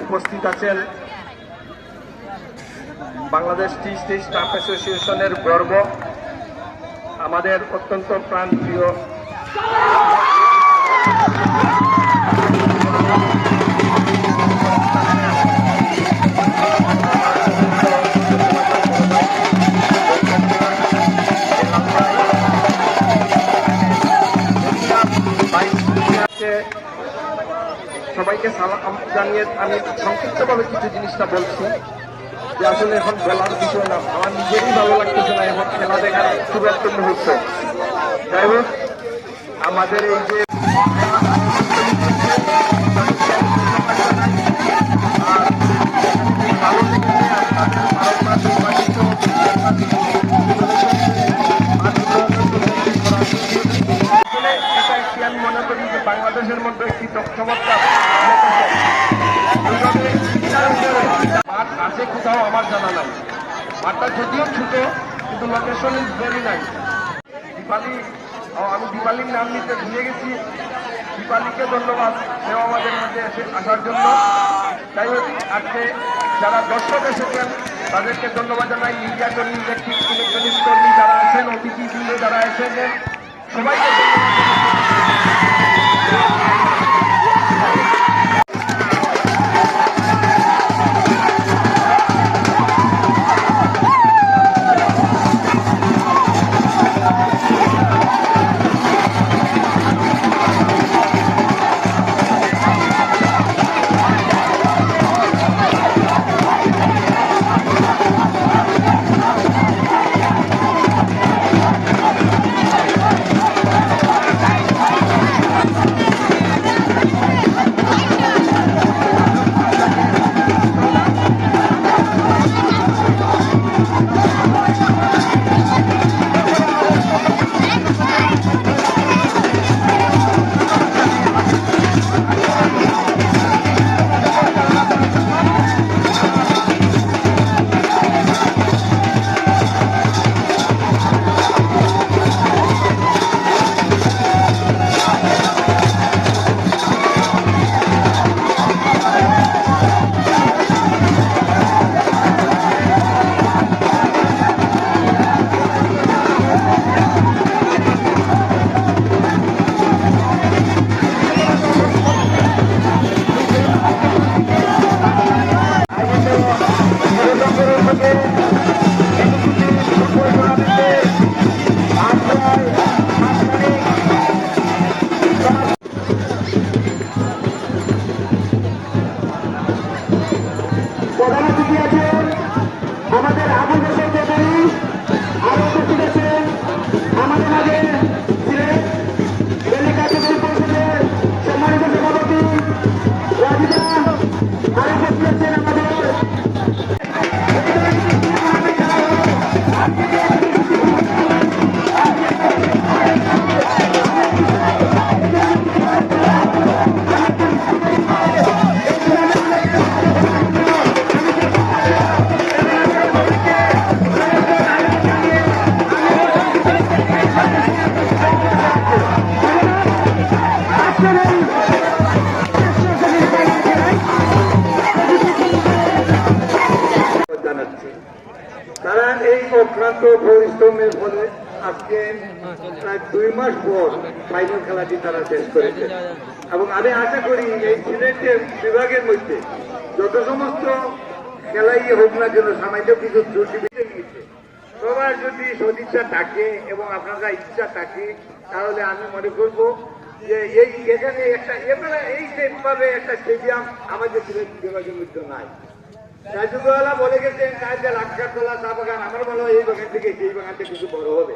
উপস্থিত আছেন বাংলাদেশ টি টি স্টাফ অ্যাসোসিয়েশনের গর্ব আমাদের অত্যন্ত প্রাণপ্রিয় সবাইকে সালাম জানিয়ে আমি সংক্ষিপ্তভাবে কিছু জিনিসটা বলছি যে আসলে এখন বলার বিষয় না, আমার নিজেরই ভালো লাগতেছে না এখন খেলা দেখার খুব একটা মুহূর্ত। যাই হোক, আমাদের এই যে বাংলাদেশের মধ্যে একটি চমৎকার মাঠ আছে কোথাও আমার জানা নাই। মাঠটা যদিও ছোট, কিন্তু location is very nice Dipali আমি দীপালির নাম নিতে ভুলে গেছি। দীপালিকে ধন্যবাদ সেও আমাদের মধ্যে এসে আসার জন্য। তাই আজকে যারা দর্শক এসেছেন, তাদেরকে ধন্যবাদ জানাই। মিডিয়া কর্মী ইলেকট্রিক ইলেকট্রনিক্স কর্মী যারা আছেন, অতিথি বৃন্দ যারা এসেছেন, সবাইকে ধন্যবাদ। প্রধান কারণ এই অক্লান্ত পরিশ্রমের ফলে আজকে প্রায় দুই মাস পর ফাইনাল খেলাটি তারা শেষ করেছে। এবং আমি আশা করি এই সিলেটের বিভাগের মধ্যে যত সমস্ত খেলাই হোক না কেন, সামান্য কিছু ত্রুটি নিয়েছে। সবার যদি সদিচ্ছা থাকে এবং আপনারা ইচ্ছা থাকে, তাহলে আমি মনে করব যে এই এখানে একটা, এবারে এই সেভাবে একটা স্টেডিয়াম আমাদের সিলেট বিভাগের মধ্যে নাই। বলে গেছেন যে লাক্ষার তোলা চা বাগান, আমার মনে হয় এই বাগান থেকে, সেই বাগানটা কিছু বড় হবে।